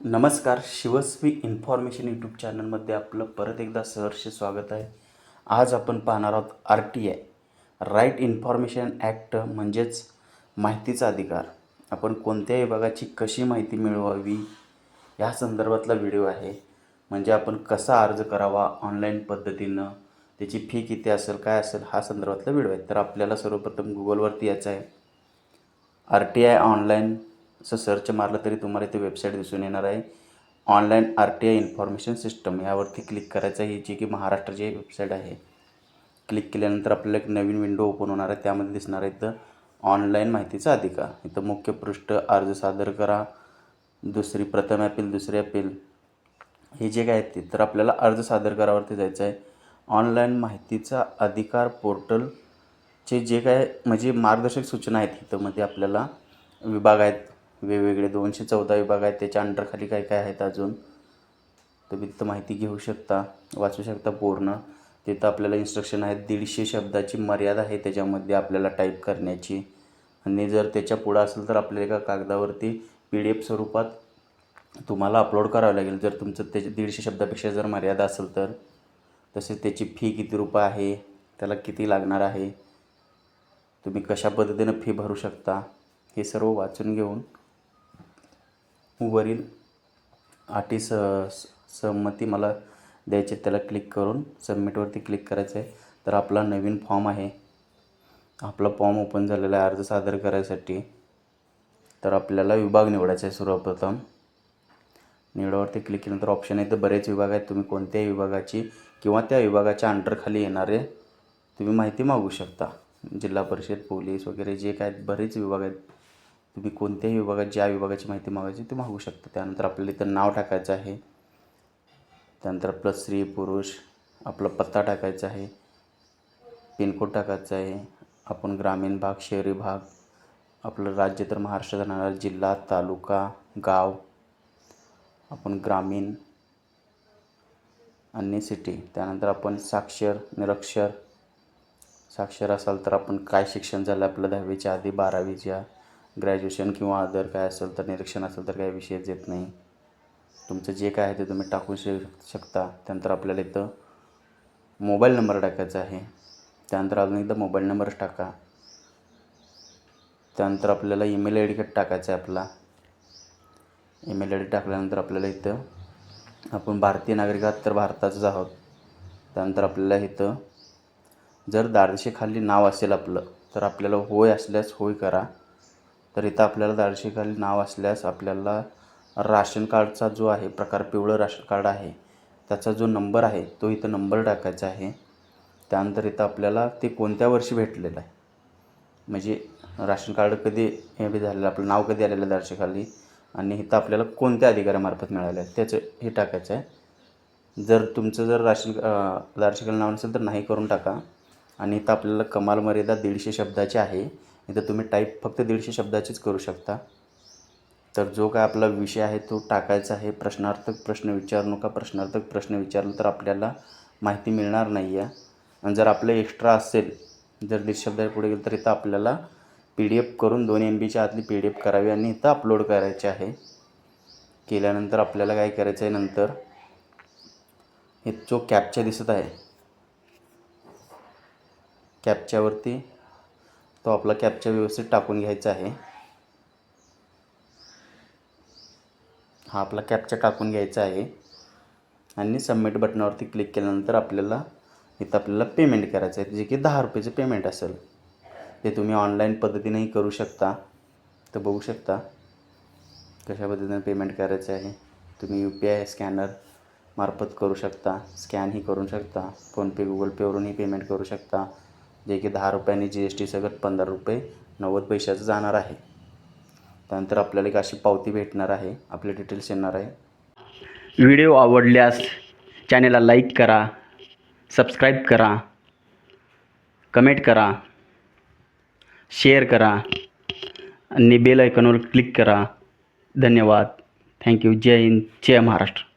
नमस्कार शिवस्वी information YouTube चॅनलमध्ये आपलं परत एकदा सहर्ष स्वागत आहे. आज आपण पाहणार आहोत R T I right information act म्हणजेच माहितीचा अधिकार. आपण कोणत्याही विभागाची कशी माहिती मिळवावी या संदर्भातला व्हिडिओ आहे. म्हणजे आपण कसा अर्ज करावा ऑनलाईन पद्धतीनं त्याची फी किती असेल काय असेल हा संदर्भातला व्हिडिओ आहे. तर आपल्याला सर्वप्रथम गुगलवरती यायचं आहे. आर टी आय ऑनलाईन असं सर्च मारलं तरी तुम्हाला इथे वेबसाईट दिसून येणार आहे. Online R T I information system यावरती क्लिक करायचं आहे. ही जी की महाराष्ट्राची वेबसाईट आहे. क्लिक केल्यानंतर आपल्याला एक नवीन विंडो ओपन होणार आहे. त्यामध्ये दिसणार आहे इथं ऑनलाईन माहितीचा अधिकार. इथं मुख्य पृष्ठ अर्ज सादर करा. दुसरी प्रथम अपील दुसरी अपील हे जे काय आहेत ते तर आपल्याला अर्ज सादर करावरती जायचं आहे. ऑनलाईन माहितीचा अधिकार पोर्टलचे जे काय म्हणजे मार्गदर्शक सूचना आहेत इथं मध्ये आपल्याला विभाग आहेत. वेगवेगळे दोनशे चौदा विभाग आहेत त्याच्या अंडरखाली काय काय आहेत अजून? तुम्ही तिथं माहिती घेऊ शकता वाचू शकता पूर्ण. तिथं आपल्याला इन्स्ट्रक्शन आहेत दीडशे शब्दाची मर्यादा आहे त्याच्यामध्ये आपल्याला टाईप करण्याची. आणि जर त्याच्या पुढं असेल तर आपल्याला एका कागदावरती पी डी एफ स्वरूपात तुम्हाला अपलोड करावं लागेल. जर तुमचं त्याच्या दीडशे शब्दापेक्षा जर मर्यादा असेल तर. तसेच त्याची फी किती रुपये आहे त्याला किती लागणार आहे. तुम्ही कशा पद्धतीनं फी भरू शकता हे सर्व वाचून घेऊन वरील अटी स संमती मला द्यायचे त्याला क्लिक करून सबमिटवरती क्लिक करायचं आहे. तर आपला नवीन फॉर्म आहे. आपला फॉर्म ओपन झालेला आहे अर्ज सादर करायसाठी. तर आपल्याला विभाग निवडायचा आहे सर्वप्रथम. निवडावरती क्लिक केल्यानंतर ऑप्शन आहे. तर बरेच विभाग आहेत. तुम्ही कोणत्याही विभागाची किंवा त्या विभागाच्या अंडरखाली येणारे तुम्ही माहिती मागू शकता. जिल्हा परिषद पोलीस वगैरे जे काय आहेत, बरेच विभाग आहेत. तुम्ही कोणत्याही विभागात ज्या विभागाची माहिती मागायची ते मागू शकता. त्यानंतर आपल्याला इथं नाव टाकायचं आहे. त्यानंतर आपलं स्त्री पुरुष आपला पत्ता टाकायचा आहे. पिनकोड टाकायचा आहे. आपण ग्रामीण भाग शहरी भाग आपलं राज्य तर महाराष्ट्रात राहणार जिल्हा तालुका गाव. आपण ग्रामीण आणि सिटी त्यानंतर आपण साक्षर निरक्षर. साक्षर असाल तर आपण काय शिक्षण झालं आपलं दहावीच्या आधी बारावीच्या? ग्रॅज्युएशन किंवा अदर काय असेल तर निरीक्षण असेल तर काही विषयच येत नाही. तुमचं जे काय आहे ते तुम्ही टाकू श शकता. त्यानंतर आपल्याला इथं मोबाईल नंबर टाकायचा आहे. त्यानंतर अजून एकदा मोबाईल नंबर टाका. त्यानंतर आपल्याला ईमेल आय डी टाकायचा आहे आपला. ईमेल आय डी टाकल्यानंतर आपल्याला इथं आपण भारतीय नागरिक आहात तर भारताचंच आहोत. त्यानंतर आपल्याला इथं जर दारदेशीखाली नाव असेल आपलं तर आपल्याला होय असल्यास होय करा. तर इथं आपल्याला दारदेशीखाली नाव असल्यास आपल्याला राशन कार्डचा जो आहे प्रकार पिवळं राशन कार्ड आहे त्याचा जो नंबर आहे तो इथं नंबर टाकायचा आहे. त्यानंतर इथं आपल्याला ते कोणत्या वर्षी भेटलेलं आहे? म्हणजे राशन कार्ड कधी हे बी झालेलं आपलं नाव कधी आलेलं आहे दारशीखाली आणि इथं आपल्याला कोणत्या अधिकाऱ्यामार्फत मिळालं आहे? त्याचं हे टाकायचं आहे. जर तुमचं जर राशन दारशीखाली नाव नसेल तर नाही करून टाका. आणि इथं आपल्याला कमाल मर्यादा दीडशे शब्दाची आहे. इथं तुम्ही टाईप फक्त दीडशे शब्दाचीच करू शकता. तर जो काय आपला विषय आहे तो टाकायचा आहे. प्रश्नार्थक प्रश्न विचारू नका. प्रश्नार्थक प्रश्न विचारलं तर आपल्याला माहिती मिळणार नाही आहे आणि जर आपलं एक्स्ट्रा असेल जर दीड शब्दाच्या पुढे गेलं तर इथं आपल्याला पी डी एफ करून दोन एम बीच्या आतली पी डी एफ करावी आणि इथं अपलोड करायचे आहे. केल्यानंतर आपल्याला काय करायचं आहे नंतर? हे जो कॅपच्या दिसत आहे कॅपच्यावरती तो आपला कॅपचा व्यवस्थित टाकून घ्यायचा आहे. हा आपला कॅपचा टाकून घ्यायचा आहे. आणि सबमिट बटनावरती क्लिक केल्यानंतर आपल्याला इथं आपल्याला पेमेंट करायचं आहे. जे की दहा रुपयाचं पेमेंट असेल. ते तुम्ही ऑनलाईन पद्धतीनेही करू शकता. तर बघू शकता कशा पद्धतीने पेमेंट करायचं आहे. तुम्ही यू पी आय स्कॅनर मार्फत करू शकता. स्कॅनही करू शकता. फोनपे गुगल पेवरूनही पेमेंट करू शकता. जे की दहा रुपयांनी जी एस टी सगळं पंधरा रुपये नव्वद पैशाचं जाणार आहे. त्यानंतर आपल्याला एक अशी पावती भेटणार आहे. आपले डिटेल्स येणार आहे. व्हिडिओ आवडल्यास चॅनेलला लाईक करा सबस्क्राईब करा कमेंट करा शेअर करा आणि बेल आयकॉनवर क्लिक करा. धन्यवाद. थँक्यू जय हिंद. जय महाराष्ट्र.